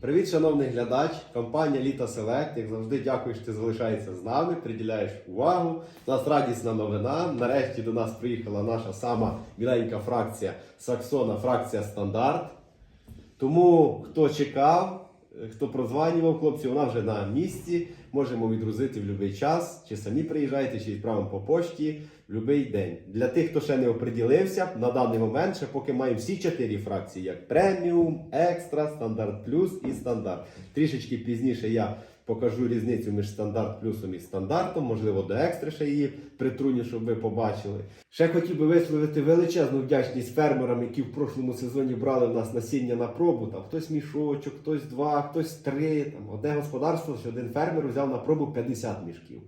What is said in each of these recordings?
Привіт, шановний глядач, компанія Літа Селект. Як завжди, дякую, що ти залишаєшся з нами, приділяєш увагу. У нас радісна новина. Нарешті до нас приїхала наша сама біленька фракція Саксона, фракція стандарт. Тому хто чекав, хто прозванював хлопці, вона вже на місці. Можемо відгрузити в будь-який час. Чи самі приїжджайте, чи відправимо по пошті в будь-який день. Для тих, хто ще не оприділився, на даний момент ще поки маємо всі чотири фракції: як преміум, екстра, стандарт плюс і стандарт. Трішечки пізніше я покажу різницю між стандарт плюсом і стандартом, можливо, до екстри ще її притруню, щоб ви побачили. Ще хотів би висловити величезну вдячність фермерам, які в прошлому сезоні брали в нас насіння на пробу. Там хтось мішочок, хтось два, хтось три. Там одне господарство, що один фермер взяв на пробу 50 мішків.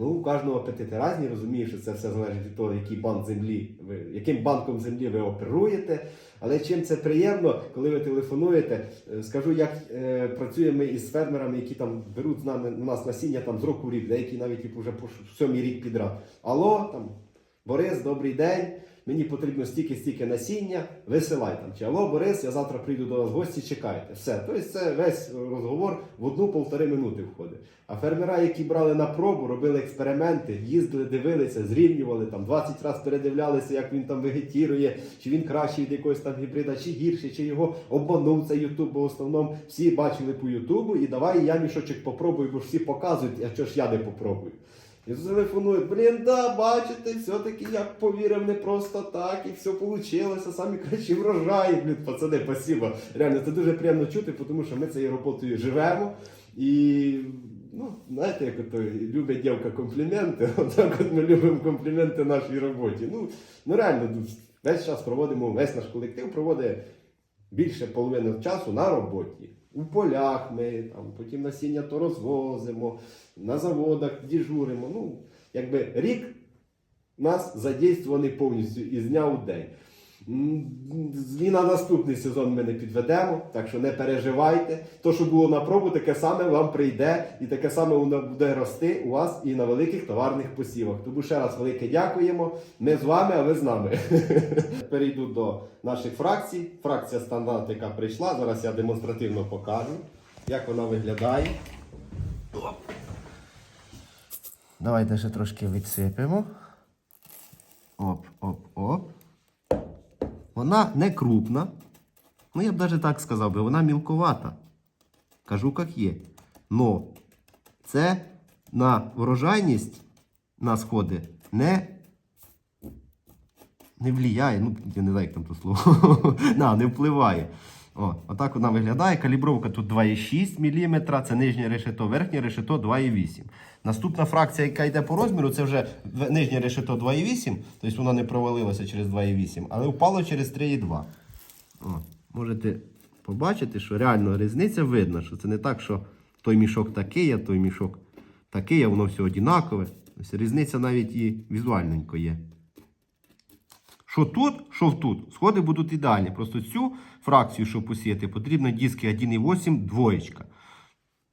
Ну, у кожного апетити різні, розумію, що це все залежить від того, який банк землі ви, яким банком землі ви оперуєте. Але чим це приємно, коли ви телефонуєте, е, скажу, як е, працюємо ми із фермерами, які там беруть з нами у нас насіння там з року рік, деякі навіть і вже по сьомий рік підряд. Алло, там Борис, добрий день. Мені потрібно стільки-стільки насіння, висилай там. Чи алло, Борис, я завтра прийду до вас в гості, чекайте. Все. Тобто це весь розговор в одну-полтори минути входить. А фермера, які брали на пробу, робили експерименти, їздили, дивилися, зрівнювали там 20 разів передивлялися, як він там вегетірує, чи він кращий від якогось там гібрида, чи гірший, чи його обманув цей Ютуб, бо в основному всі бачили по Ютубу, і давай я мішочок попробую, бо ж всі показують, а чого ж я не попробую. І телефонують, блін, да, бачите, все-таки я повірив не просто так, і все вийшло, самі кращі врожаї, блін, пацани, спасибо. Реально, це дуже приємно чути, тому що ми цією роботою живемо. І, ну, знаєте, як ото любить дівка компліменти, отак от ми любимо компліменти нашій роботі. Ну, ну реально, весь час проводимо, весь наш колектив проводить більше половини часу на роботі. У полях ми там, потім насіння то розвозимо, на заводах діжуримо. Ну, якби рік нас задействований повністю із дня у день. І на наступний сезон ми не підведемо, так що не переживайте. То, що було на пробу, таке саме вам прийде, і таке саме воно буде рости у вас і на великих товарних посівах. Тому ще раз велике дякуємо. Ми з вами, а ви з нами. Перейду до наших фракцій. Фракція стандарт, яка прийшла. Зараз я демонстративно покажу, як вона виглядає. Давайте ще трошки відсипемо. Оп, оп, оп. Вона не крупна. Ну, я б навіть так сказав би, вона мілковата. Кажу, як є. Но це на врожайність на сходи не, не влияє. Ну, я не знаю, як там то слово. на, не впливає. О, отак вона виглядає. Калібровка тут 2,6 мм, це нижнє решето, верхнє решето 2,8. Наступна фракція, яка йде по розміру, це вже нижнє решето 2,8, тобто воно не провалилося через 2,8, але впало через 3,2. О, можете побачити, що реально різниця видно, що це не так, що той мішок такий, а той мішок такий, а воно все однакове. Тобто різниця навіть і візуальненько є. Що тут, що тут. Сходи будуть ідеальні. Просто цю фракцію, щоб посіяти, потрібно диски 1,8 двоєчка.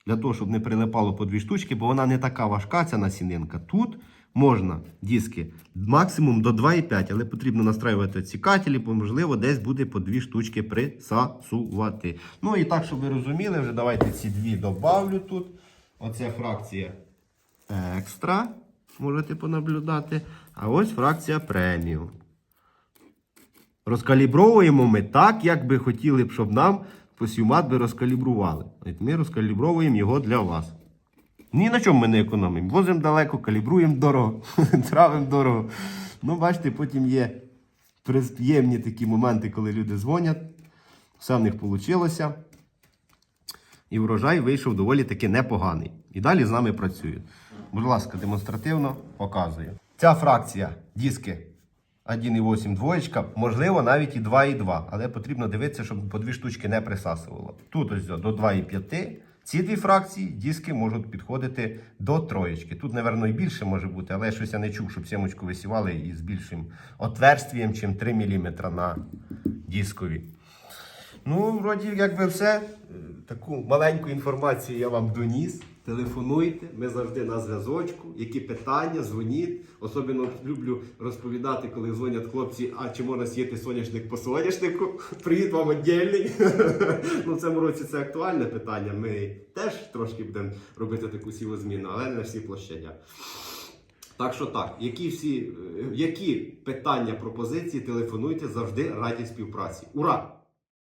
Для того, щоб не прилипало по дві штучки, бо вона не така важка, ця насінинка. Тут можна диски максимум до 2,5, але потрібно настраювати ці кателі, бо можливо десь буде по дві штучки присасувати. Ну і так, щоб ви розуміли, вже давайте ці дві добавлю тут. Оце фракція екстра. Можете понаблюдати. А ось фракція преміум. Розкалібровуємо ми так, як би хотіли б, щоб нам посівмат би розкалібрували. Ми розкалібровуємо його для вас. Ні на чому ми не економимо. Возимо далеко, калібруємо дорого, травимо дорого. Ну, бачите, потім є приємні такі моменти, коли люди дзвонять. Все в них вийшло. І врожай вийшов доволі таки непоганий. І далі з нами працюють. Будь ласка, демонстративно показую. Ця фракція диски 1,8 двоєчка, можливо, навіть і 2,2, але потрібно дивитися, щоб по дві штучки не присасувало. Тут ось до 2,5. Ці дві фракції диски можуть підходити до троєчки. Тут, напевно, і більше може бути, але щось я не чув, щоб сімочку висівали із більшим отверстієм, чим 3 мм на дискові. Ну, вроді, якби все. Е, Таку маленьку інформацію я вам доніс. Телефонуйте, ми завжди на зв'язочку. Які питання, дзвоніть. Особливо люблю розповідати, коли дзвонять хлопці, а чи можна сіяти соняшник по соняшнику? Привіт вам віддільний. ну, в цьому році це актуальне питання. Ми теж трошки будемо робити таку сівозміну, але не всі площадях. Так що так, які всі, е, які питання, пропозиції, телефонуйте завжди раді співпраці. Ура!